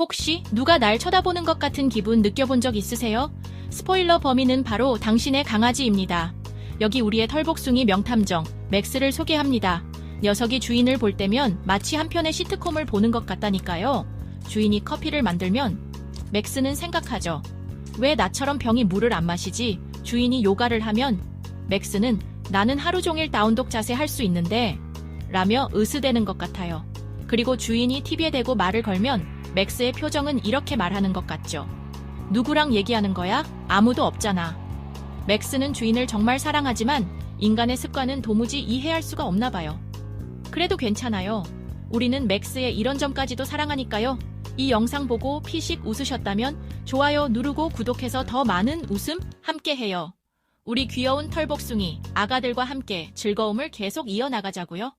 혹시 누가 날 쳐다보는 것 같은 기분 느껴본 적 있으세요? 스포일러 범인은 바로 당신의 강아지입니다. 여기 우리의 털복숭이 명탐정 맥스를 소개합니다. 녀석이 주인을 볼 때면 마치 한 편의 시트콤을 보는 것 같다니까요. 주인이 커피를 만들면 맥스는 생각하죠. 왜 나처럼 병이 물을 안 마시지? 주인이 요가를 하면 맥스는 나는 하루 종일 다운독 자세 할 수 있는데 라며 으스대는 것 같아요. 그리고 주인이 TV에 대고 말을 걸면 맥스의 표정은 이렇게 말하는 것 같죠. 누구랑 얘기하는 거야? 아무도 없잖아. 맥스는 주인을 정말 사랑하지만 인간의 습관은 도무지 이해할 수가 없나 봐요. 그래도 괜찮아요. 우리는 맥스의 이런 점까지도 사랑하니까요. 이 영상 보고 피식 웃으셨다면 좋아요 누르고 구독해서 더 많은 웃음 함께 해요. 우리 귀여운 털복숭이 아가들과 함께 즐거움을 계속 이어나가자고요.